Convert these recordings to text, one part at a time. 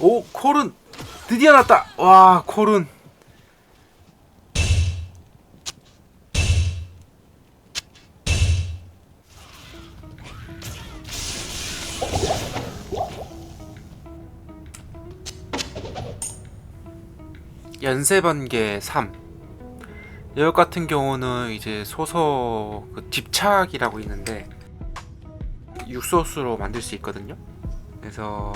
오 콜은 드디어 났다. 와 콜은. 연세 번개 3 이것 같은 경우는 이제 소서 그 집착이라고 있는데 육소수로 만들 수 있거든요. 그래서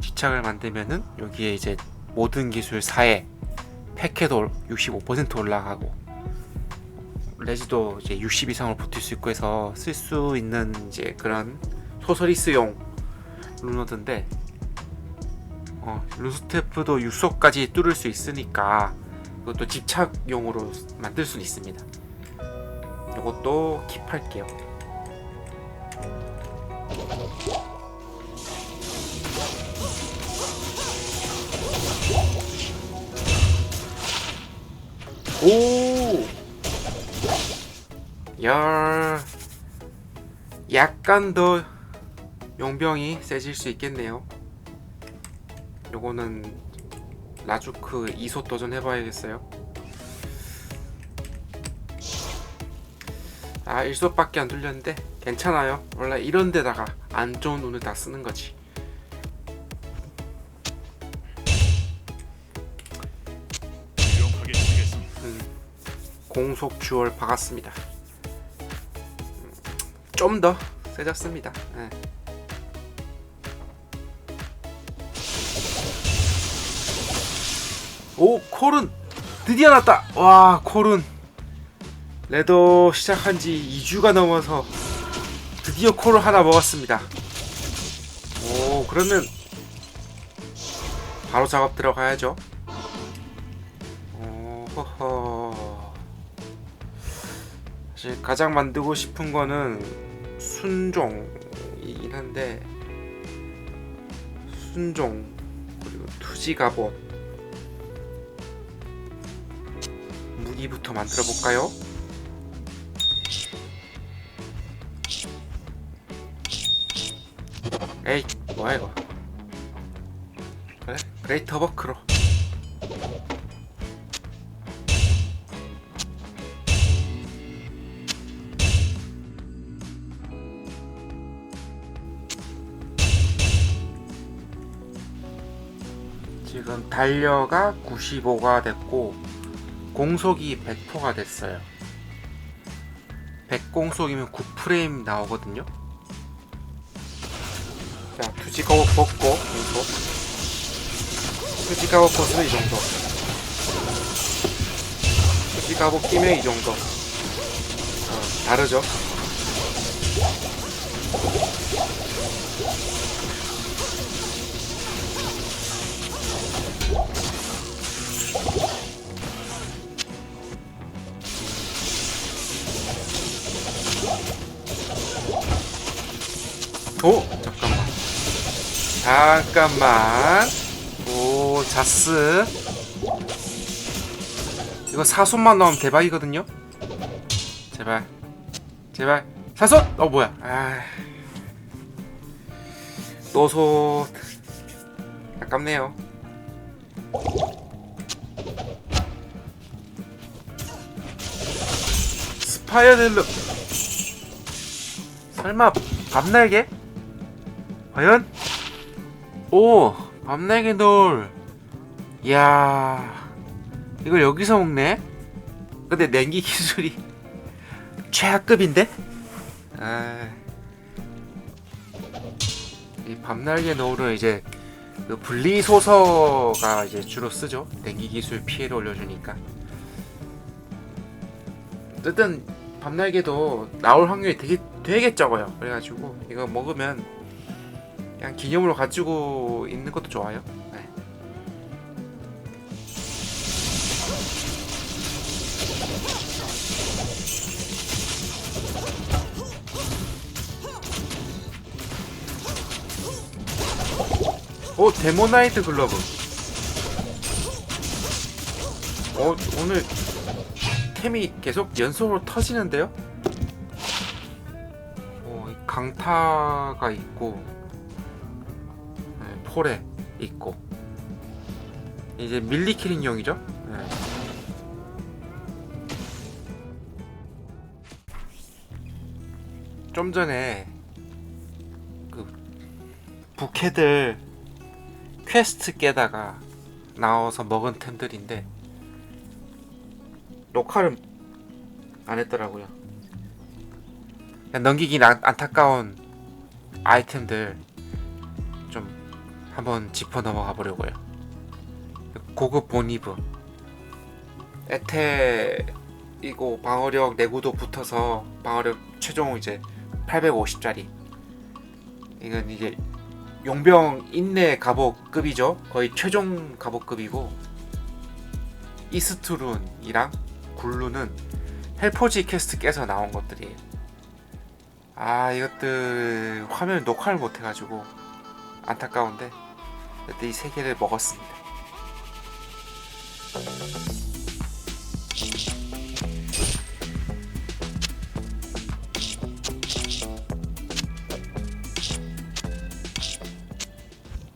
집착을 만들면은 여기에 이제 모든 기술 4에 패캐도 65% 올라가고 레지도 이제 60 이상으로 버틸 수 있고 해서 쓸 수 있는 이제 그런 소서리스용 루노드인데 어, 루스테프도 육소까지 뚫을 수 있으니까 그것도 집착용으로 만들 수는 있습니다. 이것도 킵할게요. 오! 야, 약간 더 용병이 세질 수 있겠네요. 요거는 라주크 이소 도전 해봐야겠어요. 아 일소밖에 안 돌렸는데 괜찮아요. 원래 이런 데다가 안 좋은 운을 다 쓰는 거지. 공속 주얼 박았습니다. 좀 더 세졌습니다. 예. 오 콜은 드디어 났다. 와 콜은 레더 시작한 지 2주가 넘어서 드디어 콜을 하나 먹었습니다. 오 그러면 바로 작업 들어가야죠. 오, 허허. 사실 가장 만들고 싶은 거는 순종이긴 한데 순종 그리고 투지 갑옷. 무기부터 만들어 볼까요? 에이 뭐야 이거. 그래? 그레이터 버크로 지금 달려가 95가 됐고 공속이 100%가 됐어요. 100공속이면 9프레임 나오거든요. 자, 투지가옥 벗고 공속. 투지가옥 벗으면 이 정도. 투지가옥 끼면 이 정도. 어, 다르죠? 오 잠깐만. 잠깐만. 오 자스. 이거 사손만 나오면 대박이거든요? 제발. 제발. 사손! 어 뭐야. 아 노소 아깝네요 파이어델루 설마 밤날개? 과연? 오! 밤날개 돌! 이야 이걸 여기서 먹네? 근데 냉기 기술이 최하급인데? 아... 이 밤날개 노을은 이제 그 분리소서가 이제 주로 쓰죠 냉기 기술 피해를 올려주니까 어쨌든 밤날개도 나올 확률이 되게 되게 적어요. 그래가지고 이거 먹으면 그냥 기념으로 가지고 있는 것도 좋아요. 네. 오 데모나이트 글러브. 어 오늘 템이 계속 연속으로 터지는데요? 어, 이 강타가 있고 네, 폴에 있고 이제 밀리키링용이죠. 네. 좀 전에 그 부캐들 퀘스트 깨다가 나와서 먹은 템들인데 녹화를 안 했더라고요. 넘기긴 안, 안타까운 아이템들 좀 한번 짚어 넘어가 보려고요. 고급 보니브 에테이고 방어력 내구도 붙어서 방어력 최종 이제 850짜리 이건 이제 용병 인내 갑옷급이죠. 거의 최종 갑옷급이고 이스트룬이랑 굴루는 헬포지 캐스트께서 나온 것들이 아 이것들 화면 녹화를 못해가지고 안타까운데 이 세계를 먹었습니다.